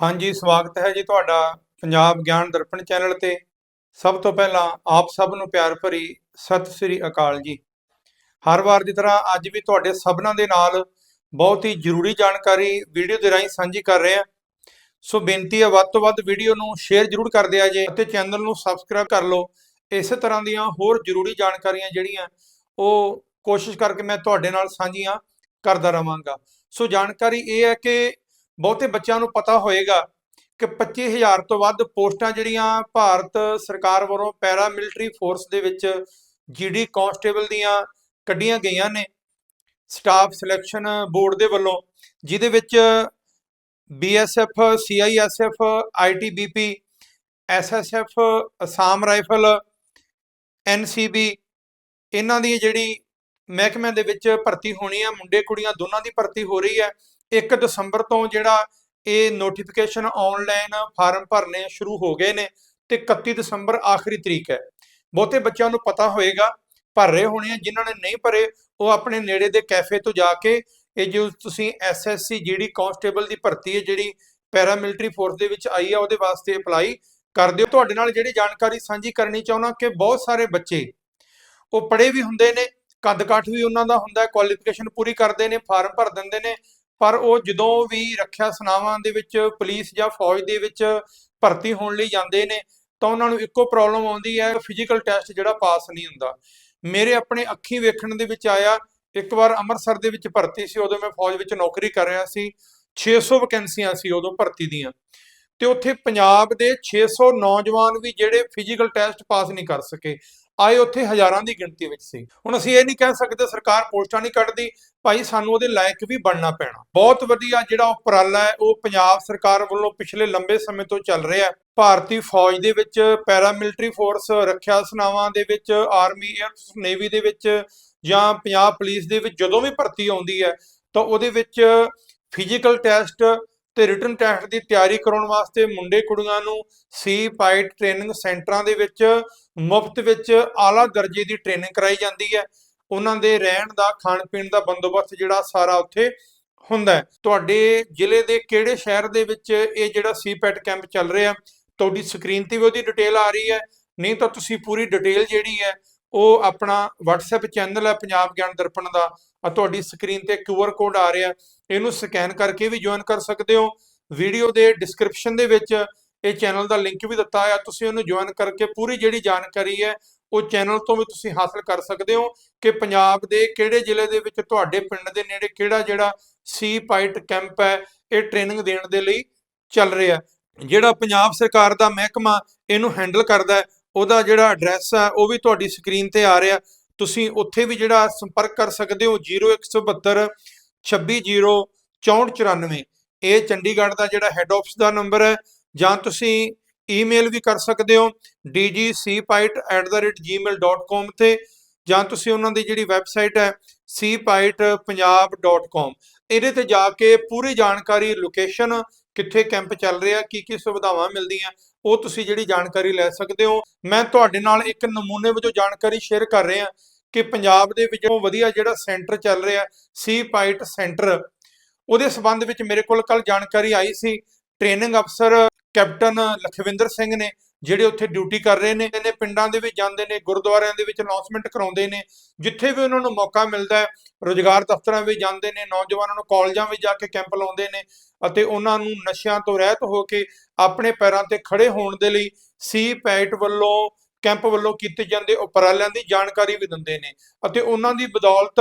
ਹਾਂਜੀ, ਸਵਾਗਤ ਹੈ ਜੀ ਤੁਹਾਡਾ ਪੰਜਾਬ ਗਿਆਨ ਦਰਪਣ ਚੈਨਲ ਤੇ। ਸਭ ਤੋਂ ਪਹਿਲਾਂ ਆਪ ਸਭ ਨੂੰ ਪਿਆਰ ਭਰੀ ਸਤਿ ਸ੍ਰੀ ਅਕਾਲ ਜੀ। ਹਰ ਵਾਰ ਦੀ ਤਰ੍ਹਾਂ ਅੱਜ ਵੀ ਤੁਹਾਡੇ ਸਭਨਾਂ ਦੇ ਨਾਲ ਬਹੁਤ ਹੀ ਜ਼ਰੂਰੀ ਜਾਣਕਾਰੀ ਵੀਡੀਓ ਦੇ ਰਾਹੀਂ ਸਾਂਝੀ ਕਰ ਰਹੇ ਹਾਂ। ਸੋ ਬੇਨਤੀ ਹੈ, ਵੱਧ ਤੋਂ ਵੱਧ ਵੀਡੀਓ ਨੂੰ ਸ਼ੇਅਰ ਜ਼ਰੂਰ ਕਰ ਦਿਆ ਜੇ ਅਤੇ ਚੈਨਲ ਨੂੰ ਸਬਸਕ੍ਰਾਈਬ ਕਰ ਲਓ। ਇਸੇ ਤਰ੍ਹਾਂ ਦੀਆਂ ਹੋਰ ਜ਼ਰੂਰੀ ਜਾਣਕਾਰੀਆਂ ਜਿਹੜੀਆਂ, ਉਹ ਕੋਸ਼ਿਸ਼ ਕਰਕੇ ਮੈਂ ਤੁਹਾਡੇ ਨਾਲ ਸਾਂਝੀਆਂ ਕਰਦਾ ਰਵਾਂਗਾ। ਸੋ ਜਾਣਕਾਰੀ ਇਹ ਹੈ ਕਿ ਬਹੁਤੇ ਬੱਚਿਆਂ ਨੂੰ ਪਤਾ ਹੋਏਗਾ ਕਿ 25000 ਤੋਂ ਵੱਧ ਪੋਸਟਾਂ ਜਿਹੜੀਆਂ ਭਾਰਤ ਸਰਕਾਰ ਵੱਲੋਂ ਪੈਰਾ ਮਿਲਟਰੀ ਫੋਰਸ ਦੇ ਵਿੱਚ ਜੀਡੀ ਕਾਂਸਟੇਬਲ ਦੀਆਂ ਕੱਢੀਆਂ ਗਈਆਂ ਨੇ। ਸਟਾਫ ਸਿਲੈਕਸ਼ਨ ਬੋਰਡ ਦੇ ਵੱਲੋਂ, ਜਿਹਦੇ ਵਿੱਚ BSF CISF ITBP SSF Assam rifle NCB ਇਹਨਾਂ ਦੀ ਜਿਹੜੀ ਮਹਿਕਮਿਆਂ ਦੇ ਵਿੱਚ ਭਰਤੀ ਹੋਣੀ ਹੈ ਮੁੰਡੇ ਕੁੜੀਆਂ ਦੋਨਾਂ ਦੀ ਭਰਤੀ ਹੋ ਰਹੀ ਹੈ। 1 ਦਸੰਬਰ ਤੋਂ ਜਿਹੜਾ ਇਹ ਨੋਟੀਫਿਕੇਸ਼ਨ ਆਨਲਾਈਨ ਫਾਰਮ ਭਰਨੇ ਸ਼ੁਰੂ ਹੋ ਗਏ ਨੇ ਤੇ 31 ਦਸੰਬਰ ਆਖਰੀ ਤਰੀਕ ਹੈ। ਬਹੁਤੇ ਬੱਚਿਆਂ ਨੂੰ ਪਤਾ ਹੋਏਗਾ ਭਰ ਰਹੇ ਹੋਣੇ ਆ, ਜਿਨ੍ਹਾਂ ਨੇ ਨਹੀਂ ਭਰੇ, ਉਹ ਆਪਣੇ ਨੇੜੇ ਦੇ ਕੈਫੇ ਤੋਂ ਜਾ ਕੇ ਇਹ ਜੋ ਤੁਸੀਂ ਐਸਐਸਸੀ ਜਿਹੜੀ ਕਾਂਸਟੇਬਲ ਦੀ ਭਰਤੀ ਹੈ, ਜਿਹੜੀ ਪੈਰਾਮਿਲਟਰੀ ਫੋਰਸ ਦੇ ਵਿੱਚ ਆਈ ਆ, ਉਹਦੇ ਵਾਸਤੇ ਅਪਲਾਈ ਕਰ ਦਿਓ। ਤੁਹਾਡੇ ਨਾਲ ਜਿਹੜੀ ਜਾਣਕਾਰੀ ਸਾਂਝੀ ਕਰਨੀ ਚਾਹੁੰਦਾ ਕਿ ਬਹੁਤ ਸਾਰੇ ਬੱਚੇ, ਉਹ ਪੜ੍ਹੇ ਵੀ ਹੁੰਦੇ ਨੇ ਕੱਦ ਕਾਠ ਵੀ ਉਹਨਾਂ ਦਾ ਹੁੰਦਾ ਹੈ ਕੁਆਲੀਫਿਕੇਸ਼ਨ ਪੂਰੀ ਕਰਦੇ ਨੇ, ਫਾਰਮ ਭਰ ਦਿੰਦੇ ਨੇ ਪਰ ਉਹ ਜਦੋਂ ਵੀ ਰੱਖਿਆ ਸਨਾਵਾਂ ਦੇ ਵਿੱਚ ਪੁਲਿਸ ਜਾਂ ਫੌਜ ਦੇ ਵਿੱਚ ਭਰਤੀ ਹੋਣ ਲਈ ਜਾਂਦੇ ਨੇ, ਤਾਂ ਉਹਨਾਂ ਨੂੰ ਇੱਕੋ ਪ੍ਰੋਬਲਮ ਆਉਂਦੀ ਹੈ ਫਿਜ਼ੀਕਲ ਟੈਸਟ ਜਿਹੜਾ ਪਾਸ ਨਹੀਂ ਹੁੰਦਾ। ਮੇਰੇ ਆਪਣੇ ਅੱਖੀਂ ਵੇਖਣ ਦੇ ਵਿੱਚ ਆਇਆ, ਇੱਕ ਵਾਰ ਅੰਮ੍ਰਿਤਸਰ ਦੇ ਵਿੱਚ ਭਰਤੀ ਸੀ, ਉਦੋਂ ਮੈਂ ਫੌਜ ਵਿੱਚ ਨੌਕਰੀ ਕਰ ਰਿਹਾ ਸੀ 600 ਵੈਕੈਂਸੀਆਂ ਸੀ ਉਦੋਂ ਭਰਤੀ ਦੀਆਂ। ਤੇ ਉੱਥੇ ਪੰਜਾਬ ਦੇ 600 ਨੌਜਵਾਨ ਵੀ ਜਿਹੜੇ ਫਿਜ਼ੀਕਲ ਟੈਸਟ ਪਾਸ ਨਹੀਂ ਕਰ ਸਕੇ, ਆਏ ਉੱਥੇ ਹਜ਼ਾਰਾਂ ਦੀ ਗਿਣਤੀ ਵਿੱਚ ਸੀ। ਹੁਣ ਅਸੀਂ ਇਹ ਨਹੀਂ ਕਹਿ ਸਕਦੇ ਸਰਕਾਰ ਪੋਸਟਾਂ ਨਹੀਂ ਕੱਢਦੀ ਭਾਈ ਸਾਨੂੰ ਉਹਦੇ ਲਾਇਕ ਵੀ ਬਣਨਾ ਪੈਣਾ। ਬਹੁਤ ਵਧੀਆ ਜਿਹੜਾ ਉਪਰਾਲਾ ਹੈ, ਉਹ ਪੰਜਾਬ ਸਰਕਾਰ ਵੱਲੋਂ ਪਿਛਲੇ ਲੰਬੇ ਸਮੇਂ ਤੋਂ ਚੱਲ ਰਿਹਾ ਹੈ। ਭਾਰਤੀ ਫੌਜ ਦੇ ਵਿੱਚ ਪੈਰਾਮਿਲਟਰੀ ਫੋਰਸ, ਰੱਖਿਆ ਸਨਾਵਾਂ ਦੇ ਵਿੱਚ, ਆਰਮੀ 에ਅਰ ਨੇਵੀ ਦੇ ਵਿੱਚ ਜਾਂ ਪੰਜਾਬ ਪੁਲਿਸ ਦੇ ਵਿੱਚ ਜਦੋਂ ਵੀ ਭਰਤੀ ਆਉਂਦੀ ਹੈ, ਤਾਂ ਉਹਦੇ ਵਿੱਚ ਫਿਜ਼ੀਕਲ ਟੈਸਟ ਤੇ ਰਿਟਨ ਟੈਸਟ ਦੀ ਤਿਆਰੀ ਕਰਾਉਣ ਵਾਸਤੇ ਮੁੰਡੇ ਕੁੜੀਆਂ ਨੂੰ ਸੀ ਪਾਈਟ ਟ੍ਰੇਨਿੰਗ ਸੈਂਟਰਾਂ ਦੇ ਵਿੱਚ, ਮੁਫਤ ਵਿੱਚ ਆਲਾ ਦਰਜੇ ਦੀ ਟ੍ਰੇਨਿੰਗ ਕਰਾਈ ਜਾਂਦੀ ਹੈ। ਉਹਨਾਂ ਦੇ ਰਹਿਣ ਦਾ ਖਾਣ ਪੀਣ ਦਾ ਬੰਦੋਬਸਤ ਜਿਹੜਾ ਸਾਰਾ ਉੱਥੇ ਹੁੰਦਾ ਹੈ। ਤੁਹਾਡੇ ਜ਼ਿਲ੍ਹੇ ਦੇ ਕਿਹੜੇ ਸ਼ਹਿਰ ਦੇ ਵਿੱਚ ਇਹ ਜਿਹੜਾ ਸੀਪੈਟ ਕੈਂਪ ਚੱਲ ਰਿਹਾ? ਤੁਹਾਡੀ ਸਕਰੀਨ ਤੇ ਵੀ ਉਹਦੀ ਡਿਟੇਲ ਆ ਰਹੀ ਹੈ। ਨਹੀਂ ਤਾਂ ਤੁਸੀਂ ਪੂਰੀ ਡਿਟੇਲ ਜਿਹੜੀ ਹੈ, ਉਹ ਆਪਣਾ WhatsApp ਚੈਨਲ ਹੈ ਪੰਜਾਬ ਗਿਆਨ ਦਰਪਣ ਦਾ, ਆ ਤੁਹਾਡੀ ਸਕਰੀਨ ਤੇ QR ਕੋਡ ਆ ਰਿਹਾ। ਇਹਨੂੰ ਸਕੈਨ ਕਰਕੇ ਵੀ ਜੁਆਇਨ ਕਰ ਸਕਦੇ ਹੋ। ਵੀਡੀਓ ਦੇ ਡਿਸਕ੍ਰਿਪਸ਼ਨ ਦੇ ਵਿੱਚ ਇਹ ਚੈਨਲ ਦਾ ਲਿੰਕ ਵੀ ਦਿੱਤਾ ਹੈ ਤੁਸੀਂ ਉਹਨੂੰ ਜੁਆਇਨ ਕਰਕੇ ਪੂਰੀ ਜਿਹੜੀ ਜਾਣਕਾਰੀ ਹੈ ਉਹ ਚੈਨਲ ਤੋਂ ਵੀ ਤੁਸੀਂ ਹਾਸਲ ਕਰ ਸਕਦੇ ਹੋ ਕਿ ਪੰਜਾਬ ਦੇ ਕਿਹੜੇ ਜ਼ਿਲ੍ਹੇ ਦੇ ਵਿੱਚ ਤੁਹਾਡੇ ਪਿੰਡ ਦੇ ਨੇੜੇ ਕਿਹੜਾ ਜਿਹੜਾ ਸੀ ਪਾਈਟ ਕੈਂਪ ਹੈ, ਇਹ ਟ੍ਰੇਨਿੰਗ ਦੇਣ ਦੇ ਲਈ ਚੱਲ ਰਿਹਾ ਜਿਹੜਾ ਪੰਜਾਬ ਸਰਕਾਰ ਦਾ ਮਹਿਕਮਾ ਇਹਨੂੰ ਹੈਂਡਲ ਕਰਦਾ ਉਹਦਾ ਜਿਹੜਾ ਐਡਰੈਸ ਆ ਉਹ ਵੀ ਤੁਹਾਡੀ ਸਕਰੀਨ ਤੇ ਆ ਰਿਹਾ। ਤੁਸੀਂ ਉੱਥੇ ਵੀ ਜਿਹੜਾ ਸੰਪਰਕ ਕਰ ਸਕਦੇ ਹੋ 0172 260 6494 ਇਹ ਚੰਡੀਗੜ੍ਹ ਦਾ ਜਿਹੜਾ ਹੈੱਡ ਆਫਿਸ ਦਾ ਨੰਬਰ ਹੈ, ਜਾਂ ਤੁਸੀਂ ਈਮੇਲ ਵੀ ਕਰ ਸਕਦੇ ਹੋ dgcpite@gmail.com ਤੇ, ਜਾਂ ਤੁਸੀਂ ਉਹਨਾਂ ਦੀ ਜਿਹੜੀ ਵੈਬਸਾਈਟ ਹੈ cpitepunjab.com ਇਹਦੇ ਤੇ ਜਾ ਕੇ ਪੂਰੀ ਜਾਣਕਾਰੀ ਲੋਕੇਸ਼ਨ ਕਿੱਥੇ ਕੈਂਪ ਚੱਲ ਰਿਹਾ ਕੀ ਕੀ ਸੁਵਿਧਾਵਾਂ ਮਿਲਦੀਆਂ, ਉਹ ਤੁਸੀਂ ਜਿਹੜੀ ਜਾਣਕਾਰੀ ਲੈ ਸਕਦੇ ਹੋ। ਮੈਂ ਤੁਹਾਡੇ ਨਾਲ ਇੱਕ ਨਮੂਨੇ ਵਜੋਂ ਜਾਣਕਾਰੀ ਸ਼ੇਅਰ ਕਰ ਰਿਹਾ ਕਿ ਪੰਜਾਬ ਦੇ ਵਿੱਚੋਂ ਵਧੀਆ ਜਿਹੜਾ ਸੈਂਟਰ ਚੱਲ ਰਿਹਾ ਸੀ ਪਾਈਟ ਸੈਂਟਰ ਉਹਦੇ ਸਬੰਧ ਵਿੱਚ ਮੇਰੇ ਕੋਲ ਕੱਲ ਜਾਣਕਾਰੀ ਆਈ ਸੀ ਟ੍ਰੇਨਿੰਗ ਅਫਸਰ ਕੈਪਟਨ ਲਖਵਿੰਦਰ ਸਿੰਘ ਨੇ, ਜਿਹੜੇ ਉੱਥੇ ਡਿਊਟੀ ਕਰ ਰਹੇ ਨੇ, ਇਹਨੇ ਪਿੰਡਾਂ ਦੇ ਵਿੱਚ ਜਾਂਦੇ ਨੇ, ਗੁਰਦੁਆਰਿਆਂ ਦੇ ਵਿੱਚ ਅਨਾਉਂਸਮੈਂਟ ਕਰਾਉਂਦੇ ਨੇ, ਜਿੱਥੇ ਵੀ ਉਹਨਾਂ ਨੂੰ ਮੌਕਾ ਮਿਲਦਾ ਹੈ, ਰੋਜ਼ਗਾਰ ਦਫ਼ਤਰਾਂ ਵਿੱਚ ਜਾਂਦੇ ਨੇ, ਨੌਜਵਾਨਾਂ ਨੂੰ ਕਾਲਜਾਂ ਵਿੱਚ ਜਾ ਕੇ ਕੈਂਪ ਲਾਉਂਦੇ ਨੇ ਅਤੇ ਉਹਨਾਂ ਨੂੰ ਨਸ਼ਿਆਂ ਤੋਂ ਰਹਿਤ ਹੋ ਕੇ ਆਪਣੇ ਪੈਰਾਂ ਤੇ ਖੜੇ ਹੋਣ ਦੇ ਲਈ ਸੀ ਪੈਟ ਵੱਲੋਂ, ਕੈਂਪ ਵੱਲੋਂ ਕੀਤੇ ਜਾਂਦੇ ਉਪਰਾਲਿਆਂ ਦੀ ਜਾਣਕਾਰੀ ਵੀ ਦਿੰਦੇ ਨੇ ਅਤੇ ਉਹਨਾਂ ਦੀ ਬਦੌਲਤ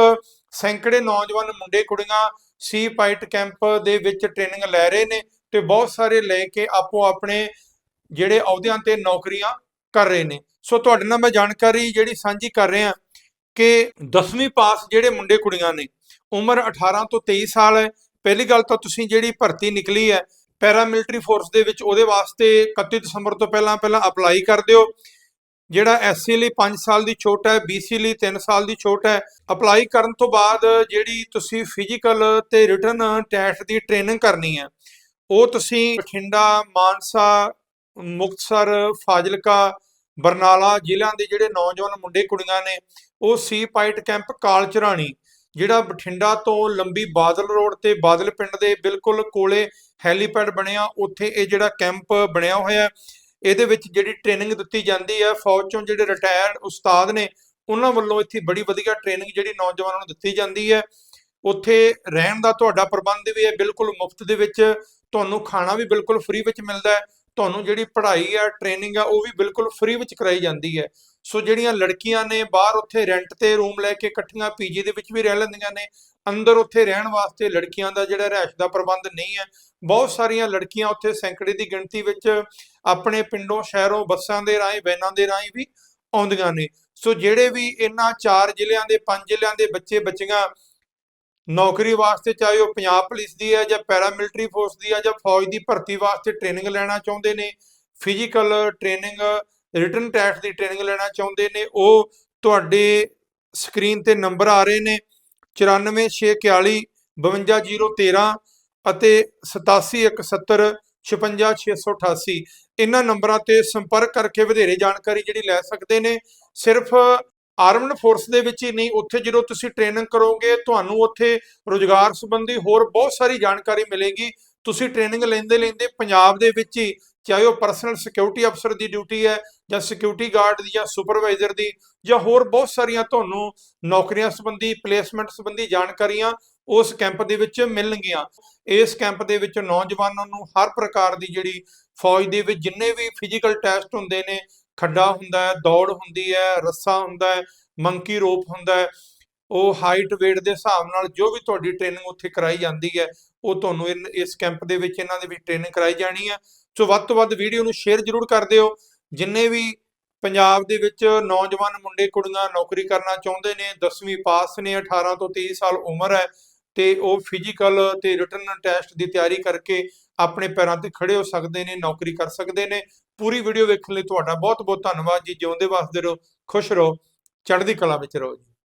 ਸੈਂਕੜੇ ਨੌਜਵਾਨ, ਮੁੰਡੇ, ਕੁੜੀਆਂ ਸੀ ਪਾਈਟ ਕੈਂਪ ਦੇ ਵਿੱਚ ਟ੍ਰੇਨਿੰਗ ਲੈ ਰਹੇ ਨੇ ਤੇ ਬਹੁਤ ਸਾਰੇ ਲੈ ਕੇ ਆਪੋ ਆਪਣੇ ਜਿਹੜੇ ਅਹੁਦਿਆਂ ਤੇ ਨੌਕਰੀਆਂ ਕਰ ਰਹੇ ਨੇ। ਸੋ ਤੁਹਾਡੇ ਨਾਲ ਮੈਂ ਜਾਣਕਾਰੀ ਜਿਹੜੀ ਸਾਂਝੀ ਕਰ ਰਿਹਾ ਕਿ 10ਵੀਂ ਪਾਸ ਜਿਹੜੇ ਮੁੰਡੇ ਕੁੜੀਆਂ ਨੇ, ਉਮਰ 18 ਤੋਂ 23 ਸਾਲ ਹੈ। ਪਹਿਲੀ ਗੱਲ ਤਾਂ ਤੁਸੀਂ ਜਿਹੜੀ ਭਰਤੀ ਨਿਕਲੀ ਹੈ ਪੈਰਾ ਮਿਲਟਰੀ ਫੋਰਸ ਦੇ ਵਿੱਚ ਉਹਦੇ ਵਾਸਤੇ 31 ਦਸੰਬਰ ਤੋਂ ਪਹਿਲਾਂ ਪਹਿਲਾਂ ਅਪਲਾਈ ਕਰ ਦਿਓ। ਜਿਹੜਾ ਐਸਸੀ ਲਈ 5 ਸਾਲ ਦੀ ਛੋਟ ਹੈ ਬੀਸੀ ਲਈ 3 ਸਾਲ ਦੀ ਛੋਟ ਹੈ। ਅਪਲਾਈ ਕਰਨ ਤੋਂ ਬਾਅਦ ਜਿਹੜੀ ਤੁਸੀਂ ਫਿਜ਼ੀਕਲ ਤੇ ਰਿਟਰਨ ਟੈਸਟ ਦੀ ਟ੍ਰੇਨਿੰਗ ਕਰਨੀ ਹੈ ਉਹ ਤੁਸੀਂ ਬਠਿੰਡਾ, ਮਾਨਸਾ, ਮੁਕਤਸਰ, ਫਾਜ਼ਿਲਕਾ, ਬਰਨਾਲਾ ਜ਼ਿਲ੍ਹਿਆਂ ਦੇ ਜਿਹੜੇ ਨੌਜਵਾਨ ਮੁੰਡੇ ਕੁੜੀਆਂ ਨੇ, ਉਹ ਸੀ ਪਾਈਟ ਕੈਂਪ ਕਾਲਚਰਾਣੀ, ਜਿਹੜਾ ਬਠਿੰਡਾ ਤੋਂ ਲੰਬੀ ਬਾਦਲ ਰੋਡ ਤੇ ਬਾਦਲ ਪਿੰਡ ਦੇ ਬਿਲਕੁਲ ਕੋਲੇ ਹੈਲੀਪੈਡ ਬਣਿਆ, ਉੱਥੇ ਇਹ ਜਿਹੜਾ ਕੈਂਪ ਬਣਿਆ ਹੋਇਆ, ਇਹਦੇ ਵਿੱਚ ਜਿਹੜੀ ਟ੍ਰੇਨਿੰਗ ਦਿੱਤੀ ਜਾਂਦੀ ਹੈ, ਫੌਜ ਚੋਂ ਜਿਹੜੇ ਰਿਟਾਇਰਡ ਉਸਤਾਦ ਨੇ, ਉਹਨਾਂ ਵੱਲੋਂ ਇੱਥੇ ਬੜੀ ਵਧੀਆ ਟ੍ਰੇਨਿੰਗ ਜਿਹੜੀ ਨੌਜਵਾਨਾਂ ਨੂੰ ਦਿੱਤੀ ਜਾਂਦੀ ਹੈ। ਉੱਥੇ ਰਹਿਣ ਦਾ ਤੁਹਾਡਾ ਪ੍ਰਬੰਧ ਵੀ ਹੈ, ਬਿਲਕੁਲ ਮੁਫਤ ਦੇ ਵਿੱਚ ਤੁਹਾਨੂੰ ਖਾਣਾ ਵੀ ਬਿਲਕੁਲ ਫ੍ਰੀ ਵਿੱਚ ਮਿਲਦਾ ਹੈ, ਤੁਹਾਨੂੰ ਜਿਹੜੀ ਪੜ੍ਹਾਈ ਆ ਟ੍ਰੇਨਿੰਗ ਆ ਉਹ ਵੀ ਬਿਲਕੁਲ ਫ੍ਰੀ ਵਿੱਚ ਕਰਾਈ ਜਾਂਦੀ ਹੈ। ਸੋ ਜਿਹੜੀਆਂ ਲੜਕੀਆਂ ਨੇ ਬਾਹਰ ਉੱਥੇ ਰੈਂਟ ਤੇ ਰੂਮ ਲੈ ਕੇ ਇਕੱਠੀਆਂ ਪੀਜੀ ਦੇ ਵਿੱਚ ਵੀ ਰਹਿ ਲੈਂਦੀਆਂ ਨੇ, ਅੰਦਰ ਉੱਥੇ ਰਹਿਣ ਵਾਸਤੇ ਲੜਕੀਆਂ ਦਾ ਜਿਹੜਾ ਰਹਿਸ਼ ਦਾ ਪ੍ਰਬੰਧ ਨਹੀਂ ਹੈ। ਬਹੁਤ ਸਾਰੀਆਂ ਲੜਕੀਆਂ ਉੱਥੇ ਸੈਂਕੜੇ ਦੀ ਗਿਣਤੀ ਵਿੱਚ ਆਪਣੇ ਪਿੰਡੋਂ, ਸ਼ਹਿਰੋਂ, ਬੱਸਾਂ ਦੇ ਰਾਹੀਂ, ਵੈਨਾਂ ਦੇ ਰਾਹੀਂ ਵੀ ਆਉਂਦੀਆਂ ਨੇ। ਸੋ ਜਿਹੜੇ ਵੀ ਇਹਨਾਂ ਚਾਰ ਜ਼ਿਲ੍ਹਿਆਂ ਦੇ, ਪੰਜ ਜ਼ਿਲ੍ਹਿਆਂ ਦੇ ਬੱਚੇ ਬੱਚੀਆਂ ਨੌਕਰੀ ਵਾਸਤੇ ਚਾਹੇ ਉਹ ਪੰਜਾਬ ਪੁਲਿਸ ਦੀ ਹੈ ਜਾਂ ਪੈਰਾਮਿਲਟਰੀ ਫੋਰਸ ਦੀ ਹੈ ਜਾਂ ਫੌਜ ਦੀ ਭਰਤੀ ਵਾਸਤੇ ਟ੍ਰੇਨਿੰਗ ਲੈਣਾ ਚਾਹੁੰਦੇ ਨੇ, ਫਿਜ਼ੀਕਲ ਟ੍ਰੇਨਿੰਗ ਰਿਟਨ ਟੈਸਟ ਦੀ ਟ੍ਰੇਨਿੰਗ ਲੈਣਾ ਚਾਹੁੰਦੇ ਨੇ, ਉਹ ਤੁਹਾਡੇ ਸਕਰੀਨ ਤੇ ਨੰਬਰ ਆ ਰਹੇ ਨੇ 94641 52013 ਅਤੇ 8717 56688 ਇਹਨਾਂ ਨੰਬਰਾਂ ਤੇ ਸੰਪਰਕ ਕਰਕੇ ਵਧੇਰੇ ਜਾਣਕਾਰੀ ਜਿਹੜੀ ਲੈ ਸਕਦੇ ਨੇ, ਸਿਰਫ ਆਰਮਡ ਫੋਰਸ ਦੇ ਵਿੱਚ ਹੀ ਨਹੀਂ, ਉੱਥੇ ਜਦੋਂ ਤੁਸੀਂ ਟ੍ਰੇਨਿੰਗ ਕਰੋਗੇ, ਤੁਹਾਨੂੰ ਉੱਥੇ ਰੋਜ਼ਗਾਰ ਸੰਬੰਧੀ ਹੋਰ ਬਹੁਤ ਸਾਰੀ ਜਾਣਕਾਰੀ ਮਿਲੇਗੀ। ਤੁਸੀਂ ਟ੍ਰੇਨਿੰਗ ਲੈਂਦੇ ਲੈਂਦੇ ਪੰਜਾਬ ਦੇ ਵਿੱਚ ਹੀ, ਚਾਹੇ ਉਹ ਪਰਸਨਲ ਸਿਕਿਉਰਿਟੀ ਅਫਸਰ ਦੀ ਡਿਊਟੀ ਹੈ ਜਾਂ ਸਿਕਿਉਰਿਟੀ ਗਾਰਡ ਦੀ ਜਾਂ ਸੁਪਰਵਾਈਜ਼ਰ ਦੀ ਜਾਂ ਹੋਰ ਬਹੁਤ ਸਾਰੀਆਂ ਤੁਹਾਨੂੰ ਨੌਕਰੀਆਂ ਸੰਬੰਧੀ ਪਲੇਸਮੈਂਟ ਸੰਬੰਧੀ ਜਾਣਕਾਰੀਆਂ ਉਸ ਕੈਂਪ ਦੇ ਵਿੱਚ ਮਿਲਣਗੀਆਂ। ਇਸ ਕੈਂਪ ਦੇ ਵਿੱਚ ਨੌਜਵਾਨਾਂ ਨੂੰ ਹਰ ਪ੍ਰਕਾਰ ਦੀ ਜਿਹੜੀ ਫੌਜ ਦੇ ਵਿੱਚ ਜਿੰਨੇ ਵੀ ਫਿਜ਼ੀਕਲ ਟੈਸਟ ਹੁੰਦੇ ਨੇ ਖੱਡਾ ਹੁੰਦਾ ਹੈ, ਦੌੜ ਹੁੰਦੀ ਹੈ, ਰੱਸਾ ਹੁੰਦਾ ਹੈ, ਮੰਕੀ ਰੋਪ ਹੁੰਦਾ ਹੈ, ਉਹ ਹਾਈਟ weight ਦੇ ਹਿਸਾਬ ਨਾਲ ਜੋ ਵੀ ਤੁਹਾਡੀ ਟ੍ਰੇਨਿੰਗ ਉੱਥੇ ਕਰਾਈ ਜਾਂਦੀ ਹੈ, ਉਹ ਤੁਹਾਨੂੰ ਇਸ ਕੈਂਪ ਦੇ ਵਿੱਚ ਇਹਨਾਂ ਦੇ ਵੀ ਟ੍ਰੇਨਿੰਗ ਕਰਾਈ ਜਾਣੀ ਹੈ। ਸੋ ਵੱਧ ਤੋਂ ਵੱਧ ਵੀਡੀਓ ਨੂੰ ਸ਼ੇਅਰ ਜ਼ਰੂਰ ਕਰ ਦਿਓ। ਜਿੰਨੇ ਵੀ ਪੰਜਾਬ ਦੇ ਵਿੱਚ ਨੌਜਵਾਨ ਮੁੰਡੇ, ਕੁੜੀਆਂ ਨੌਕਰੀ ਕਰਨਾ ਚਾਹੁੰਦੇ ਨੇ 10ਵੀਂ ਪਾਸ ਨੇ 18 ਤੋਂ 23 ਸਾਲ ਉਮਰ ਹੈ, ਤੇ ਉਹ ਫਿਜ਼ੀਕਲ ਤੇ ਰਿਟਰਨ ਟੈਸਟ ਦੀ ਤਿਆਰੀ ਕਰਕੇ ਆਪਣੇ ਪੈਰਾਂ ਤੇ ਖੜੇ ਹੋ ਸਕਦੇ ਨੇ, ਨੌਕਰੀ ਕਰ ਸਕਦੇ ਨੇ। ਪੂਰੀ ਵੀਡੀਓ ਵੇਖਣ ਲਈ ਤੁਹਾਡਾ ਬਹੁਤ ਬਹੁਤ ਧੰਨਵਾਦ ਜੀ। ਜਿਉਂਦੇ ਵਸਦੇ ਰਹੋ, ਖੁਸ਼ ਰਹੋ, ਚੜ੍ਹਦੀ ਕਲਾ ਵਿੱਚ ਰਹੋ ਜੀ।